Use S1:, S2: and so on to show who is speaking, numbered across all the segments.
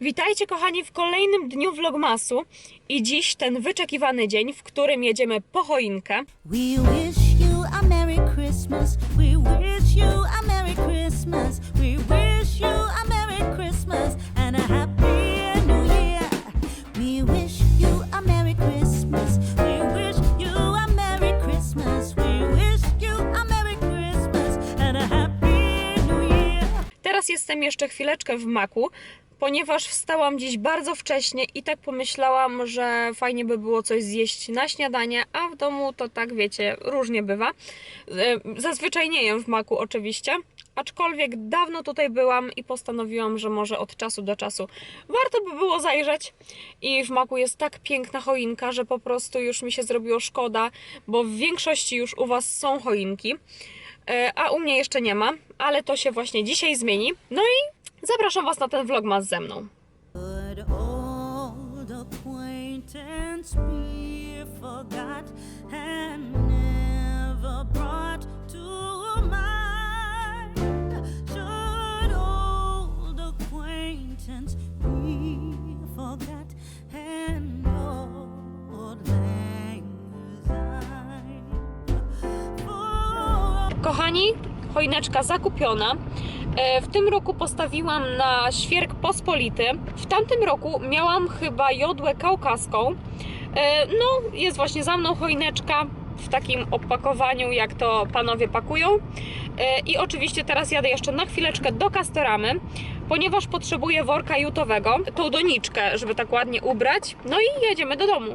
S1: Witajcie kochani w kolejnym dniu vlogmasu. I dziś ten wyczekiwany dzień, w którym jedziemy po choinkę. Teraz jestem jeszcze chwileczkę w maku, ponieważ wstałam dziś bardzo wcześnie i tak pomyślałam, że fajnie by było coś zjeść na śniadanie, a w domu to tak wiecie, różnie bywa. E, Zazwyczaj nie jem w maku oczywiście, aczkolwiek dawno tutaj byłam i postanowiłam, że może od czasu do czasu warto by było zajrzeć. I w maku jest tak piękna choinka, że po prostu już mi się zrobiło szkoda, bo w większości już u Was są choinki. E, a u mnie jeszcze nie ma, ale to się właśnie dzisiaj zmieni. No i zapraszam Was na ten vlogmas ze mną. Kochani, choineczka zakupiona. E, W tym roku postawiłam na świerk pospolity. W tamtym roku miałam chyba jodłę kaukaską. E, No, jest właśnie za mną choineczka w takim opakowaniu, jak to panowie pakują. E, I oczywiście teraz jadę jeszcze na chwileczkę do Kastoramy, ponieważ potrzebuję worka jutowego, tą doniczkę, żeby tak ładnie ubrać. No i jedziemy do domu.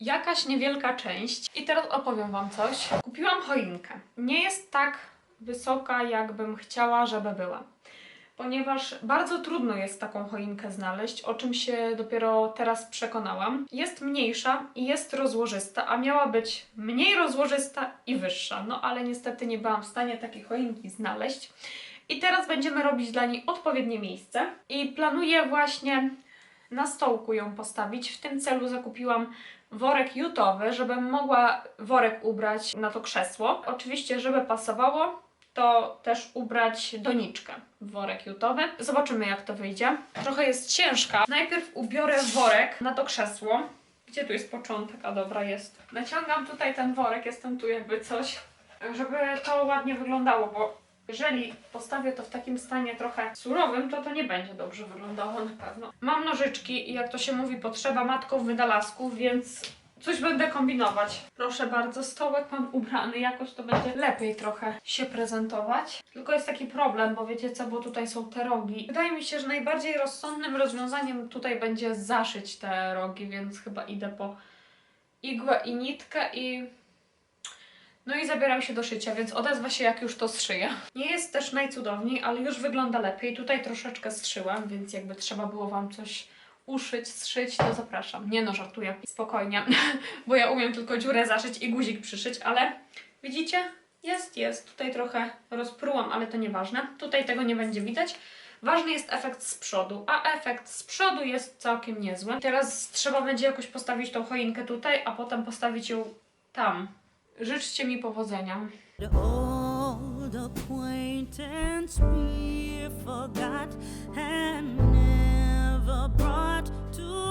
S1: jakaś niewielka część. I teraz opowiem Wam coś. Kupiłam choinkę. Nie jest tak wysoka, jakbym chciała, żeby była. Ponieważ bardzo trudno jest taką choinkę znaleźć, o czym się dopiero teraz przekonałam. Jest mniejsza i jest rozłożysta, a miała być mniej rozłożysta i wyższa. No ale niestety nie byłam w stanie takiej choinki znaleźć. I teraz będziemy robić dla niej odpowiednie miejsce. I planuję właśnie na stołku ją postawić. W tym celu zakupiłam worek jutowy, żebym mogła worek ubrać na to krzesło. Oczywiście, żeby pasowało, to też ubrać doniczkę w worek jutowy. Zobaczymy, jak to wyjdzie. Trochę jest ciężka. Najpierw ubiorę worek na to krzesło. Gdzie tu jest początek? A dobra, jest. Naciągam tutaj ten worek, jestem tu jakby coś, żeby to ładnie wyglądało, bo jeżeli postawię to w takim stanie trochę surowym, to to nie będzie dobrze wyglądało na pewno. Mam nożyczki i jak to się mówi, potrzeba matką wynalazków, więc coś będę kombinować. Proszę bardzo, stołek mam ubrany, jakoś to będzie lepiej trochę się prezentować. Tylko jest taki problem, bo wiecie co, bo tutaj są te rogi. Wydaje mi się, że najbardziej rozsądnym rozwiązaniem tutaj będzie zaszyć te rogi, więc chyba idę po igłę i nitkę i no i zabieram się do szycia, więc odezwa się jak już to zszyję. Nie jest też najcudowniej, ale już wygląda lepiej. Tutaj troszeczkę strzyłam, więc jakby trzeba było Wam coś uszyć, zszyć, to zapraszam. Nie no, żartuję, spokojnie, bo ja umiem tylko dziurę zaszyć i guzik przyszyć, ale widzicie? Jest, jest. Tutaj trochę rozprułam, ale to nieważne. Tutaj tego nie będzie widać. Ważny jest efekt z przodu, a efekt z przodu jest całkiem niezły. Teraz trzeba będzie jakoś postawić tą choinkę tutaj, a potem postawić ją tam. Życzcie mi powodzenia.
S2: And never brought to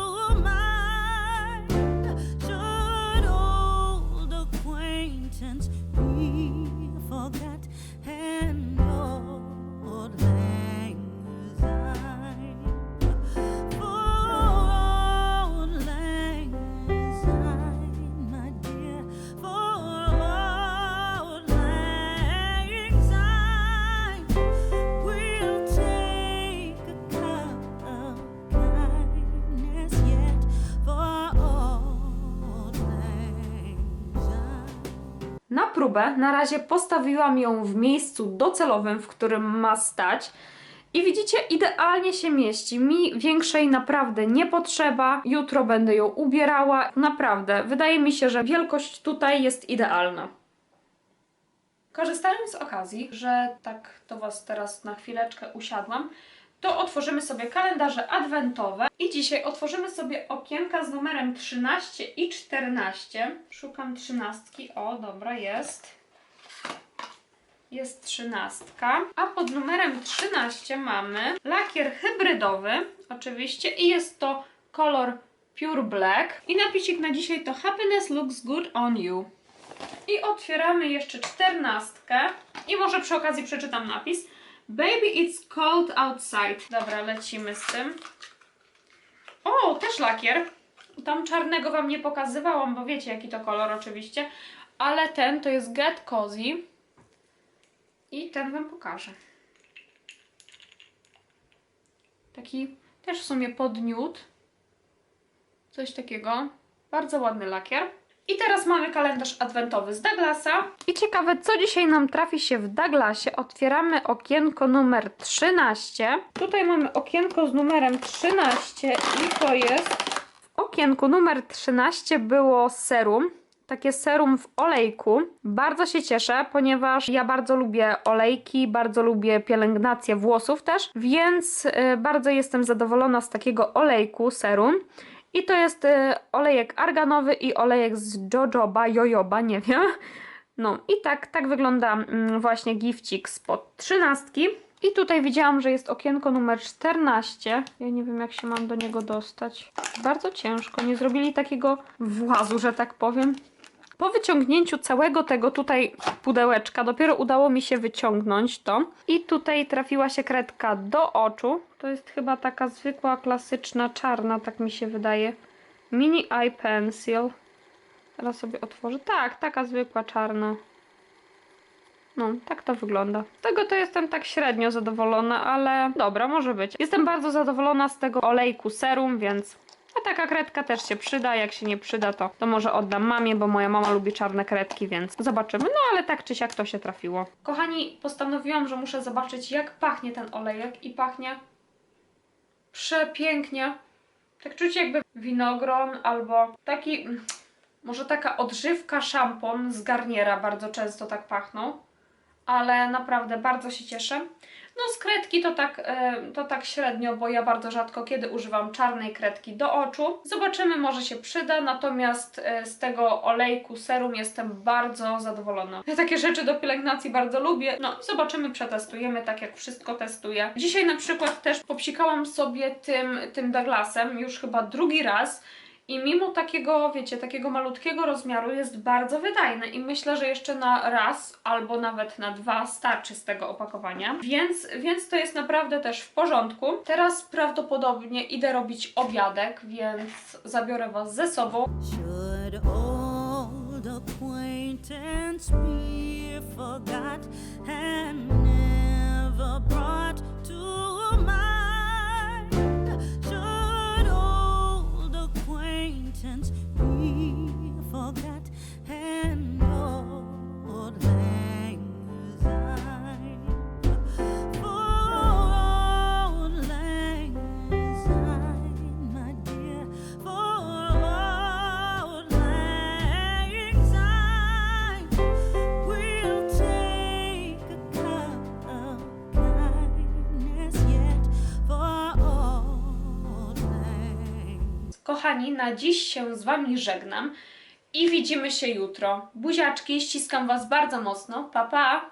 S1: na próbę. Na razie postawiłam ją w miejscu docelowym, w którym ma stać. I widzicie, idealnie się mieści. Mi większej naprawdę nie potrzeba. Jutro będę ją ubierała. Naprawdę, wydaje mi się, że wielkość tutaj jest idealna. Korzystając z okazji, że tak do Was teraz na chwileczkę usiadłam, to otworzymy sobie kalendarze adwentowe i dzisiaj otworzymy sobie okienka z numerem 13 i 14. Szukam trzynastki. O, dobra, jest. Jest trzynastka. A pod numerem 13 mamy lakier hybrydowy, oczywiście, i jest to kolor Pure Black. I napisik na dzisiaj to Happiness looks good on you. I otwieramy jeszcze czternastkę. I może przy okazji przeczytam napis. Baby, it's cold outside. Dobra, lecimy z tym. O, też lakier. Tam czarnego Wam nie pokazywałam, bo wiecie jaki to kolor oczywiście. Ale ten to jest Get Cozy. I ten Wam pokażę. Taki też w sumie pod nude. Coś takiego. Bardzo ładny lakier. I teraz mamy kalendarz adwentowy z Douglasa. I ciekawe, co dzisiaj nam trafi się w Douglasie. Otwieramy okienko numer 13. Tutaj mamy okienko z numerem 13 i to jest... W okienku numer 13 było serum. Takie serum w olejku. Bardzo się cieszę, ponieważ ja bardzo lubię olejki, bardzo lubię pielęgnację włosów też, więc y, bardzo jestem zadowolona z takiego olejku, serum. I to jest y, olejek arganowy i olejek z jojoba, jojoba, nie wiem. No i tak, tak wygląda mm, właśnie gifcik spod trzynastki. I tutaj widziałam, że jest okienko numer 14. Ja nie wiem, jak się mam do niego dostać. Bardzo ciężko. Nie zrobili takiego włazu, że tak powiem. Po wyciągnięciu całego tego tutaj pudełeczka dopiero udało mi się wyciągnąć to. I tutaj trafiła się kredka do oczu. To jest chyba taka zwykła, klasyczna, czarna, tak mi się wydaje. Mini Eye Pencil. Teraz sobie otworzę. Tak, taka zwykła, czarna. No, tak to wygląda. Z tego to jestem tak średnio zadowolona, ale dobra, może być. Jestem bardzo zadowolona z tego olejku serum, więc a taka kredka też się przyda. Jak się nie przyda, to, to może oddam mamie, bo moja mama lubi czarne kredki, więc zobaczymy. No ale tak czy siak to się trafiło. Kochani, postanowiłam, że muszę zobaczyć, jak pachnie ten olejek i pachnie przepięknie. Tak czuć jakby winogron albo taki, mm, może taka odżywka szampon z Garniera bardzo często tak pachną. Ale naprawdę bardzo się cieszę. No z kredki to tak, e, to tak średnio, bo ja bardzo rzadko kiedy używam czarnej kredki do oczu. Zobaczymy, może się przyda, natomiast e, z tego olejku serum jestem bardzo zadowolona. Ja takie rzeczy do pielęgnacji bardzo lubię. No zobaczymy, przetestujemy, tak jak wszystko testuję. Dzisiaj na przykład też popsikałam sobie tym, tym Douglasem już chyba drugi raz. I mimo takiego, wiecie, takiego malutkiego rozmiaru jest bardzo wydajny i myślę, że jeszcze na raz albo nawet na dwa starczy z tego opakowania. Więc, więc to jest naprawdę też w porządku. Teraz prawdopodobnie idę robić obiadek, więc zabiorę Was ze sobą. Kochani, na dziś się z Wami żegnam i widzimy się jutro. Buziaczki, ściskam Was bardzo mocno. Pa, pa!